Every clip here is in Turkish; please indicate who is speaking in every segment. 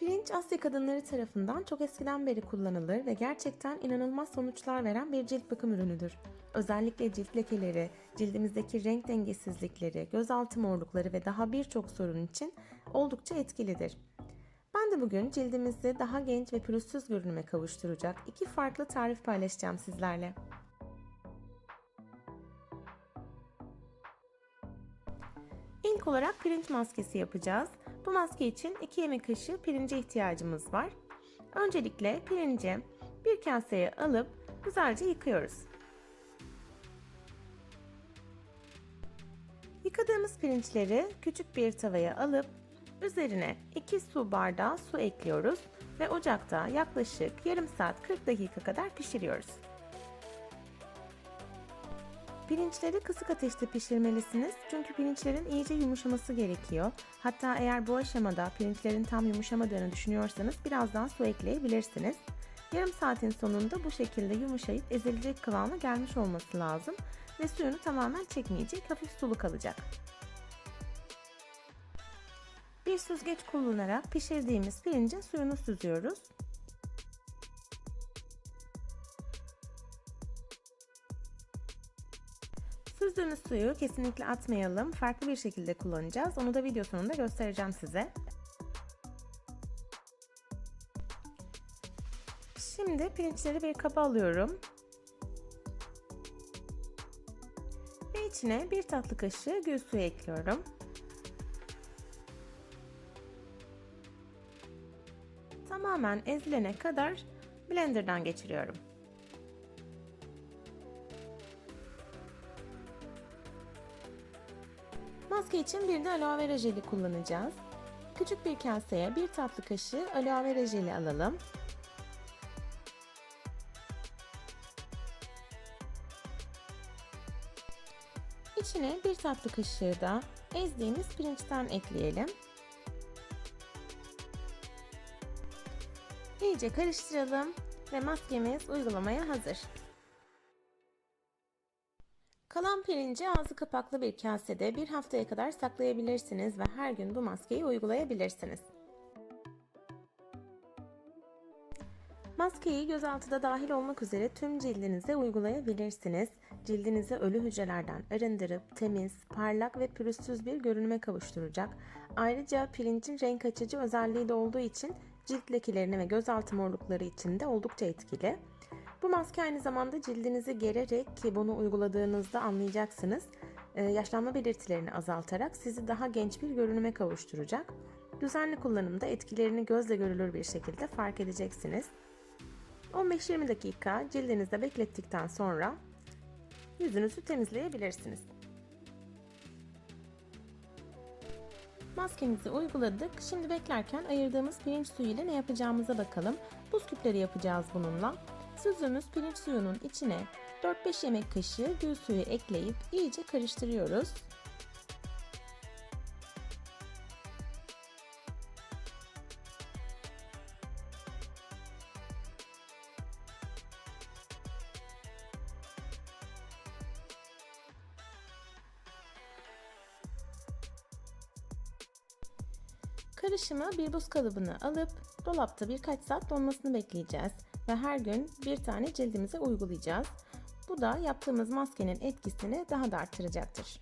Speaker 1: Pirinç Asya kadınları tarafından çok eskiden beri kullanılır ve gerçekten inanılmaz sonuçlar veren bir cilt bakım ürünüdür. Özellikle cilt lekeleri, cildimizdeki renk dengesizlikleri, gözaltı morlukları ve daha birçok sorun için oldukça etkilidir. Ben de bugün cildimizi daha genç ve pürüzsüz görünüme kavuşturacak iki farklı tarif paylaşacağım sizlerle. İlk olarak pirinç maskesi yapacağız. Bu maske için 2 yemek kaşığı pirince ihtiyacımız var. Öncelikle pirinci bir kaseye alıp güzelce yıkıyoruz. Yıkadığımız pirinçleri küçük bir tavaya alıp üzerine 2 su bardağı su ekliyoruz ve ocakta yaklaşık yarım saat 40 dakika kadar pişiriyoruz. Pirinçleri kısık ateşte pişirmelisiniz çünkü pirinçlerin iyice yumuşaması gerekiyor. Hatta eğer bu aşamada pirinçlerin tam yumuşamadığını düşünüyorsanız biraz daha su ekleyebilirsiniz. Yarım saatin sonunda bu şekilde yumuşayıp ezilecek kıvama gelmiş olması lazım ve suyunu tamamen çekmeyecek, hafif sulu kalacak. Bir süzgeç kullanarak pişirdiğimiz pirincin suyunu süzüyoruz. Süzdüğümüz suyu kesinlikle atmayalım. Farklı bir şekilde kullanacağız. Onu da video sonunda göstereceğim size. Şimdi pirinçleri bir kaba alıyorum. Ve içine bir tatlı kaşığı gül suyu ekliyorum. Tamamen ezilene kadar blenderdan geçiriyorum. Maske için bir de aloe vera jeli kullanacağız. Küçük bir kaseye bir tatlı kaşığı aloe vera jeli alalım. İçine bir tatlı kaşığı da ezdiğimiz pirinçten ekleyelim. İyice karıştıralım ve maskemiz uygulamaya hazır. Pirinci ağzı kapaklı bir kasede bir haftaya kadar saklayabilirsiniz ve her gün bu maskeyi uygulayabilirsiniz. Maskeyi gözaltıda dahil olmak üzere tüm cildinize uygulayabilirsiniz. Cildinizi ölü hücrelerden arındırıp temiz, parlak ve pürüzsüz bir görünüme kavuşturacak. Ayrıca pirincin renk açıcı özelliği de olduğu için cilt lekelerine ve gözaltı morlukları için de oldukça etkili. Bu maske aynı zamanda cildinizi gererek ki bunu uyguladığınızda anlayacaksınız. Ee, yaşlanma belirtilerini azaltarak sizi daha genç bir görünüme kavuşturacak. Düzenli kullanımda etkilerini gözle görülür bir şekilde fark edeceksiniz. 15-20 dakika cildinizde beklettikten sonra yüzünüzü temizleyebilirsiniz. Maskemizi uyguladık. Şimdi beklerken ayırdığımız pirinç suyu ile ne yapacağımıza bakalım. Buz küpleri yapacağız bununla. Süzdüğümüz pirinç suyunun içine 4-5 yemek kaşığı gül suyu ekleyip iyice karıştırıyoruz. Karışımı bir buz kalıbına alıp dolapta birkaç saat donmasını bekleyeceğiz ve her gün bir tane cildimize uygulayacağız. Bu da yaptığımız maskenin etkisini daha da artıracaktır.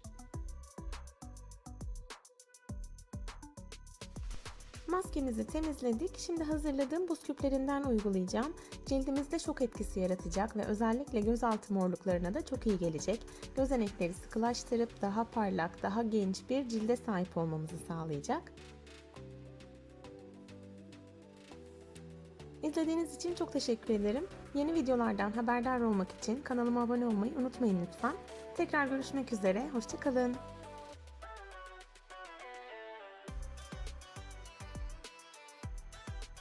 Speaker 1: Maskemizi temizledik. Şimdi hazırladığım buz küplerinden uygulayacağım. Cildimizde şok etkisi yaratacak ve özellikle gözaltı morluklarına da çok iyi gelecek. Gözenekleri sıkılaştırıp daha parlak, daha genç bir cilde sahip olmamızı sağlayacak. İzlediğiniz için çok teşekkür ederim. Yeni videolardan haberdar olmak için kanalıma abone olmayı unutmayın lütfen. Tekrar görüşmek üzere, hoşçakalın.